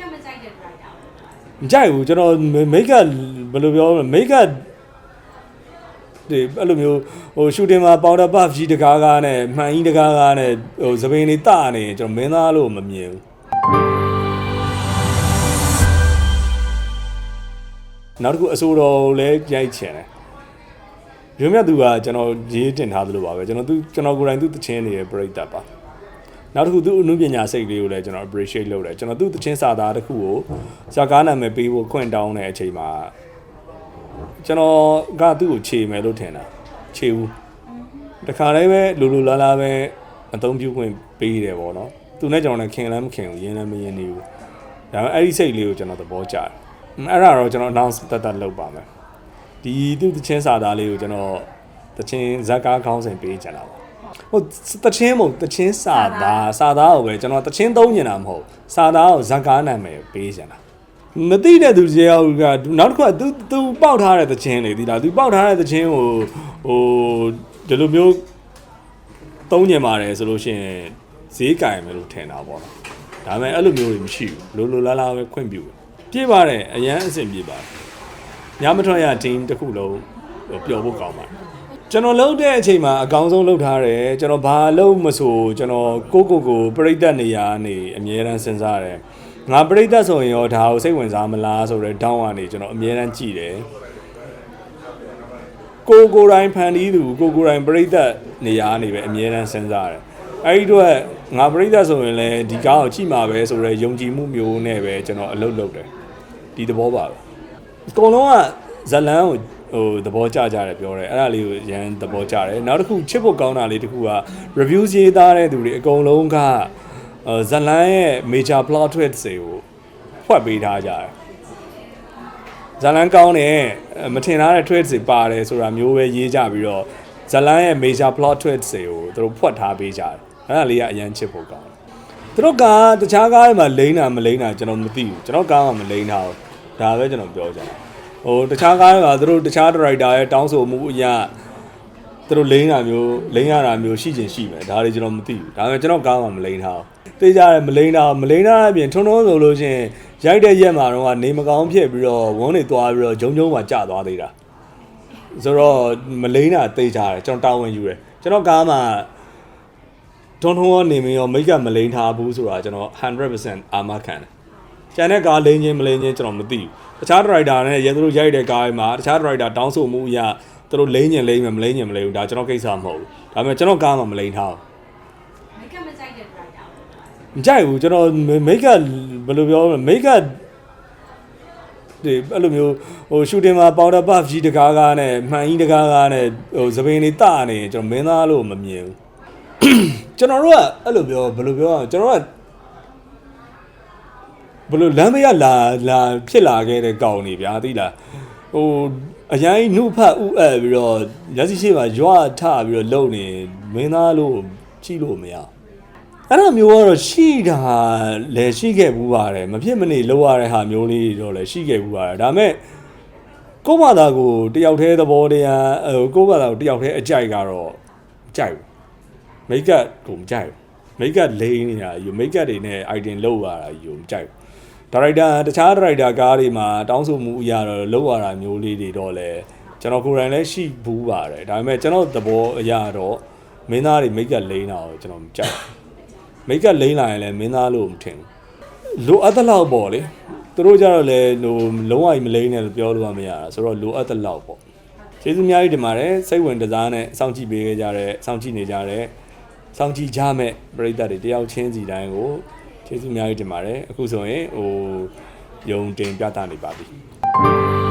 ကပ်မကြိုက်တဲ့ writer မကြိုက်ဘူးကျွန်တော်မိတ်ကဘယ်လိုပြောမလဲမိတ်ကဒီအဲ့လိုမျိုးဟိုရှူတင်မှာပေါင်တာဘတ်ကြီးတကားကားနဲ့မှန်ကြီးတကားကားနဲ့ဟိုသပင်တွေတနေရင်ကျွန်တော်မင်းသားလို့မမြင်ဘူးနောက်တစ်ခုအဆိုတော်ကိုလည်းရိုက်ချင်တယ်ရုံမြတ်သူကကျွန်တော်ရေးတင်ထားသလိုပါပဲကျွန်တော်သူကျွန်တော်ကိုယ်တိုင်သူတချင်းနေတဲ့ပြိတ္တပါ နောက်တစ်ခုသူအနုပညာစိတ်လေးကိုလည်းကျွန်တော် appreciate လုပ်တယ်ကျွန်တော်သူတချင်းစာသားတစ်ခုကိုဇာကားနာမည်ပေးဖို့ခွင့်တောင်းတဲ့အချိန်မှာကျွန်တော်ကသူ့ကိုခြေမယ်လို့ထင်တာခြေဘူးတခါလေးပဲလူလူလာလာပဲအသုံးပြုခွင့်ပေးတယ်ပေါ့နော်သူနဲ့ကျွန်တော်လည်းခင်လည်းမခင်ဘူးရင်းလည်းမရင်းနေဘူးဒါပေမဲ့အဲ့ဒီစိတ်လေးကိုကျွန်တော်သဘောကျတယ်အဲ့ဒါတော့ကျွန်တော် announce တက်တက်လုပ်ပါမယ်ဒီသူတချင်းစာသားလေးကိုကျွန်တော်တချင်းဇက်ကားခေါင်းစဉ်ပေးကြတာပါ ဟုတ်တချင်းမဟုတ်တချင်းစာသားစာသားကိုပဲကျွန်တော်တချင်းသုံးနေတာမဟုတ်စာသားကိုဇက်ကားနာမည်ပေးကြတာမသိတဲ့သူတွေရောကနောက်တစ်ခုက तू तू ပေါက်ထားတဲ့တချင်းလေဒီလား तू ပေါက်ထားတဲ့တချင်းကိုဟိုဒီလိုမျိုးသုံးညင်ပါတယ်ဆိုလို့ရှိရင်ဈေးကင်မယ်လို့ထင်တာပေါ့နော်ဒါပေမဲ့အဲ့လိုမျိုးတွေမရှိဘူးလိုလိုလားလားပဲခွင့်ပြုတယ်ပြေးပါတယ်အရန်အဆင်ပြေပါတယ် ညမထွက်ရ team တစ်ခုလုံးဟိုပျော်ဖို့ကောင်းပါတယ် ကျွန်တော်လုံးတဲ့အချိန်မှာအကောင်းဆုံးလုပ်ထားတယ်ကျွန်တော်ဘာလုပ်မဆိုကျွန်တော်ကိုကိုကိုပြိသက်နေရာနေအမြဲတမ်းစဉ်းစားတယ်ငါပြိသက်ဆိုရင်ရောဒါကိုစိတ်ဝင်စားမလားဆိုတော့တောင်းကနေကျွန်တော်အမြဲတမ်းကြည့်တယ်ကိုကိုတိုင်းဖန်တီးသူကိုကိုတိုင်းပြိသက်နေရာနေပဲအမြဲတမ်းစဉ်းစားတယ်အဲ့ဒီတော့ငါပြိသက်ဆိုရင်လည်းဒီကားကိုကြည့်မှာပဲဆိုတော့ယုံကြည်မှုမျိုးနဲ့ပဲကျွန်တော်အလုပ်လုပ်တယ်ဒီသဘောပါပဲအကုန်လုံးကဇလန်းကို ဟိုသဘောကျကြတယ်ပြောတယ်အဲ့ဒါလေးကိုရန်သဘောကျတယ်နောက်တစ်ခုချစ်ဖို့ကောင်းတာလေးတစ်ခုက review ရေးသားတဲ့သူတွေအကုန်လုံးကဟိုဇလန်းရဲ့ major plot twist တွေကိုဖွက်ပေးထားကြတယ်ဇလန်းကောင်းတယ်မထင်ထားတဲ့ twist တွေပါတယ်ဆိုတာမျိုးပဲရေးကြပြီးတော့ဇလန်းရဲ့ major plot twist တွေကိုသူတို့ဖွက်ထားပေးကြတယ်အဲ့ဒါလေးကအရန်ချစ်ဖို့ကောင်းတယ်သူတို့ကတခြားကားတွေမှာလိမ့်တာမလိမ့်တာကျွန်တော်မသိဘူးကျွန်တော်ကားမှာမလိမ့်တာဘူးဒါပဲကျွန်တော်ပြောကြတယ် ဟိုတခြားကားတွေကသူတို့တခြား director ရဲ့တောင်းဆိုမှုအရာသူတို့လိမ့်တာမျိုးလိမ့်ရတာမျိုးရှိချင်ရှိမယ်ဒါတွေကျွန်တော်မသိဘူးဒါပေမဲ့ကျွန်တော်ကားမှာမလိမ့်ထားဘူးသိကြတယ်မလိမ့်တာမလိမ့်တာအပြင်ထုံထုံဆိုလို့ချင်းရိုက်တဲ့ရက်မှာတော့ကနေမကောင်းဖြစ်ပြီးတော့ဝန်းနေသွားပြီးတော့ဂျုံဂျုံမှာကြာသွားသေးတာဆိုတော့မလိမ့်တာသိကြတယ်ကျွန်တော်တာဝန်ယူတယ်ကျွန်တော်ကားမှာထုံထုံရောနေမရောမိတ်ကမလိမ့်ထားဘူးဆိုတာကျွန်တော်100%အာမခံတယ် ကျန်တဲ့ကားလိမ့်ချင်းမလိမ့်ချင်းကျွန်တော်မသိဘူးတခြား driver နဲ့ရဲသူတို့ရိုက်တဲ့ကားတွေမှာတခြား driver တောင်းဆိုမှုအရသူတို့လိမ့်ချင်းလိမ့်မယ်မလိမ့်ချင်းမလိမ့်ဘူးဒါကျွန်တော်ကိစ္စမဟုတ်ဘူးဒါပေမဲ့ကျွန်တော်ကားမှာမလိမ့်ထားဘူးမကပ်မကြိုက်တဲ့ writer မကြိုက်ဘူးကျွန်တော်မိတ်ကဘယ်လိုပြောမလဲမိတ်ကဒီအဲ့လိုမျိုးဟိုရှူတင်မှာပေါင်တာဘတ်ကြီးတကားကားနဲ့မှန်ကြီးတကားကားနဲ့ဟိုသပင်တွေတနေရင်ကျွန်တော်မင်းသားလို့မမြင်ဘူးကျွန်တော်တို့ကအဲ့လိုပြောဘယ်လိုပြောရကျွန်တော်က ဘလို့လမ်းမရလာလာဖြစ်လာခဲ့တဲ့ကောင်နေဗျာသိလားဟိုအရင်နှုတ်ဖတ်ဥအပ်ပြီးတော့ရက်စီရှိမှာရွာထပြီးတော့လုံနေမင်းသားလို့ကြည့်လို့မရအဲ့ဒါမျိုးကတော့ရှိတာလည်းရှိခဲ့ဘူးပါတယ်မဖြစ်မနေလောက်ရတဲ့ဟာမျိုးလေးတွေတော့လည်းရှိခဲ့ဘူးပါတယ်ဒါပေမဲ့ကိုယ့်ဘာသာကိုတယောက်တည်းသဘောတရားဟိုကိုယ့်ဘာသာကိုတယောက်တည်းအကြိုက်ကတော့မကြိုက်ဘူးမိတ်ကပ်ကိုမကြိုက်ဘူးမိတ်ကပ်လိမ့်နေတာယူမိတ်ကပ်တွေနဲ့ item လောက်ရတာယူမကြိုက်ဘူး ဒါရိုက်တာတခြားဒါရိုက်တာကားတွေမှာတောင်းဆိုမှုအရာတော့လောက်ရတာမျိုးလေးတွေတော့လဲကျွန်တော်ကိုယ်တိုင်လည်းရှိဘူးပါတယ်ဒါပေမဲ့ကျွန်တော်သဘောအရာတော့မင်းသားတွေမိတ်ကပ်လိမ့်တာကိုကျွန်တော်မကြိုက်ဘူးမိတ်ကပ်လိမ့်လာရင်လည်းမင်းသားလို့မထင်ဘူးလိုအပ်တဲ့လောက်ပေါ့လေသူတို့ကြတော့လေဟိုလုံးဝမလိမ့်နဲ့လို့ပြောလို့မရတာဆိုတော့လိုအပ်တဲ့လောက်ပေါ့ကျေးဇူးအများကြီးတင်ပါတယ်စိတ်ဝင်တစားနဲ့စောင့်ကြည့်ပေးကြတဲ့စောင့်ကြည့်နေကြတဲ့စောင့်ကြည့်ကြမဲ့ပရိသတ်တွေတယောက်ချင်းစီတိုင်းကို ကျေးဇူးအများကြီးတင်ပါတယ်အခုဆိုရင်ဟိုယုံတင်ပြသနေပါပြီ